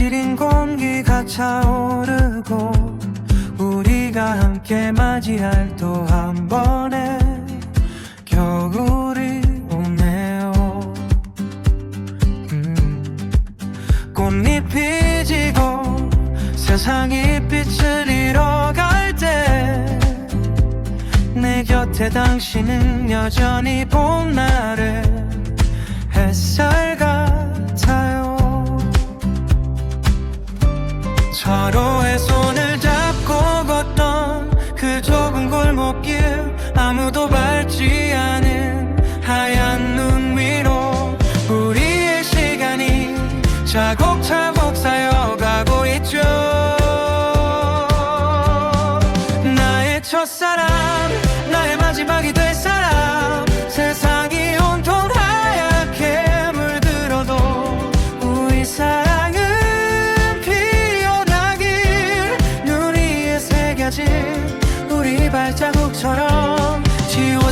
시린 공기가 차오르고 우리가 함께 맞이할 또 한 번의 겨울이 오네요 음. 꽃잎이 지고 세상이 빛을 잃어갈 때 내 곁에 당신은 여전히 봄날의 햇살 골목길 아무도 밟지 않은 하얀 눈 위로 우리의 시간이 차곡차곡 쌓여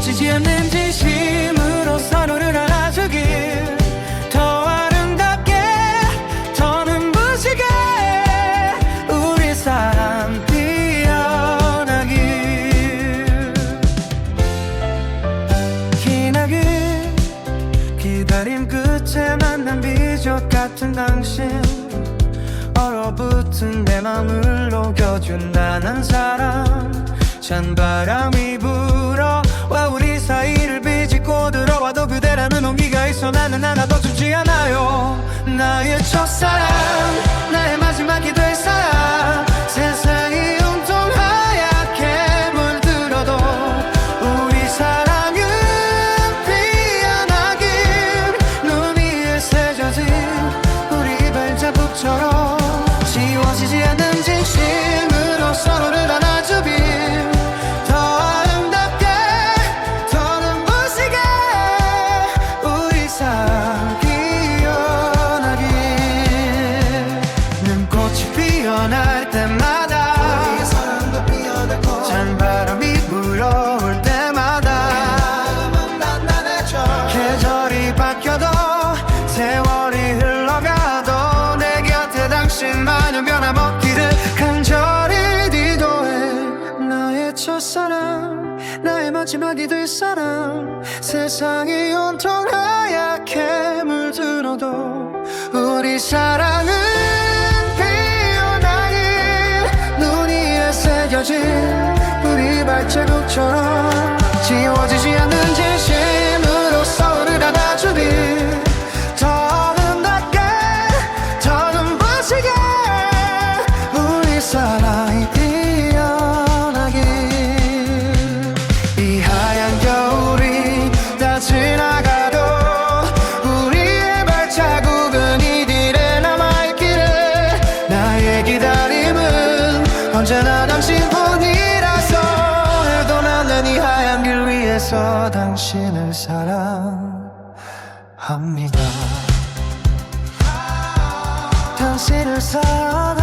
지워지지 않는 진심으로 서로를 알아주길. 더 아름답게 더 눈부시게 우리 사랑 피어나길. 기나긴 기다림 끝에 만난 비적 같은 당신. 얼어붙은 내 맘을 녹여준다는 사람 찬바람이 불 나의 첫사랑 마지막이 될 사람 세상이 온통 하얗게 물들어도 우리 사랑은 피어나길 눈 위에 새겨진 우리 발자국처럼 지워지지 않는 진심 위에서 당신을 사랑합니다. 당신을 사랑합니다